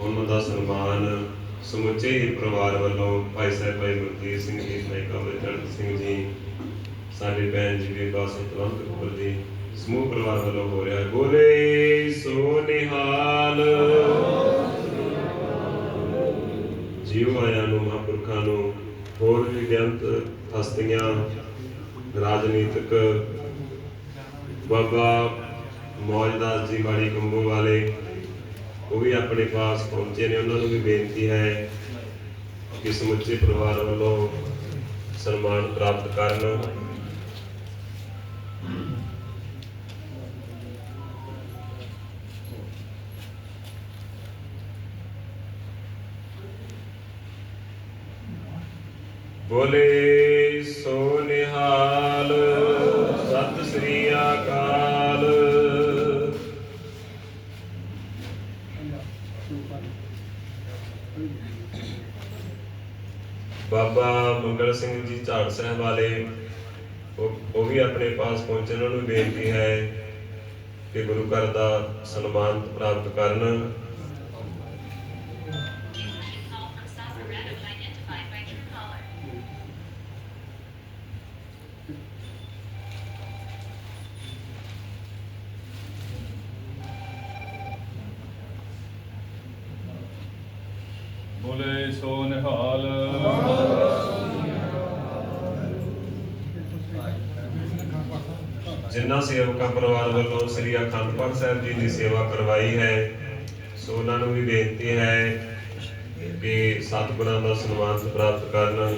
ਉਹਨਾਂ ਦਾ ਸਨਮਾਨ ਸਮੁੱਚੇ ਹੀ ਪਰਿਵਾਰ ਵੱਲੋਂ ਭਾਈ ਸਾਹਿਬ ਭਾਈ ਗੁਰਦੀਪ ਸਿੰਘ ਜੀ, ਭਾਈ ਕਮਲਚੰਦ ਸਿੰਘ ਜੀ, ਸਾਡੇ ਭੈਣ ਜੀ ਬੀਬਾ ਸਤਵੰਤ ਕੌਰ ਜੀ, ਸਮੂਹ ਪਰਿਵਾਰ ਵੱਲੋਂ ਹੋ ਰਿਹਾ ਗੋਰੇ ਬੋਲੇ ਸੋ ਨਿਹਾਲ। ਜੀਵ ਆਇਆਂ ਨੂੰ, ਮਹਾਂਪੁਰਖਾਂ ਨੂੰ ਹੋਰ ਵੀ ਬੇਅੰਤ ਹਸਤੀਆਂ, ਰਾਜਨੀਤਿਕ ਬਾਬਾ ਮੌਜਦਾਸ ਜੀ ਵਾਲੀ ਕੰਬੋ ਵਾਲੇ ਉਹ ਵੀ ਆਪਣੇ ਪਾਸ ਪਹੁੰਚੇ ਨੇ, ਉਹਨਾਂ ਨੂੰ ਵੀ ਬੇਨਤੀ ਹੈ ਕਿ ਸਮੁੱਚੇ ਪਰਿਵਾਰ ਵੱਲੋਂ ਸਨਮਾਨ ਪ੍ਰਾਪਤ ਕਰਨ ਬੋਲੇ ਸੋ ਨਿਹਾਲ, ਸਤਿ ਸ੍ਰੀ ਬਾਬਾ ਮੰਗਲ ਸਿੰਘ ਜੀ ਝਾੜ ਸਾਹਿਬ ਵਾਲੇ, ਉਹ ਵੀ ਆਪਣੇ ਪਾਸ ਪਹੁੰਚਣ ਨੂੰ ਬੇਨਤੀ ਹੈ ਕਿ ਗੁਰੂ ਘਰ ਦਾ ਸਨਮਾਨ ਪ੍ਰਾਪਤ ਕਰਨ। ਬੋਲੇ ਸੋ ਨਿਹਾਲ। ਜਿਨ੍ਹਾਂ ਸੇਵਕਾਂ ਪਰਿਵਾਰ ਵੱਲੋਂ ਸ੍ਰੀ ਅਖੰਡ ਪਾਠ ਸਾਹਿਬ ਜੀ ਦੀ ਸੇਵਾ ਕਰਵਾਈ ਹੈ, ਸੋ ਉਹਨਾਂ ਨੂੰ ਵੀ ਬੇਨਤੀ ਹੈ ਕਿ ਸਤਿਗੁਰਾਂ ਦਾ ਸਨਮਾਨ ਪ੍ਰਾਪਤ ਕਰਨ।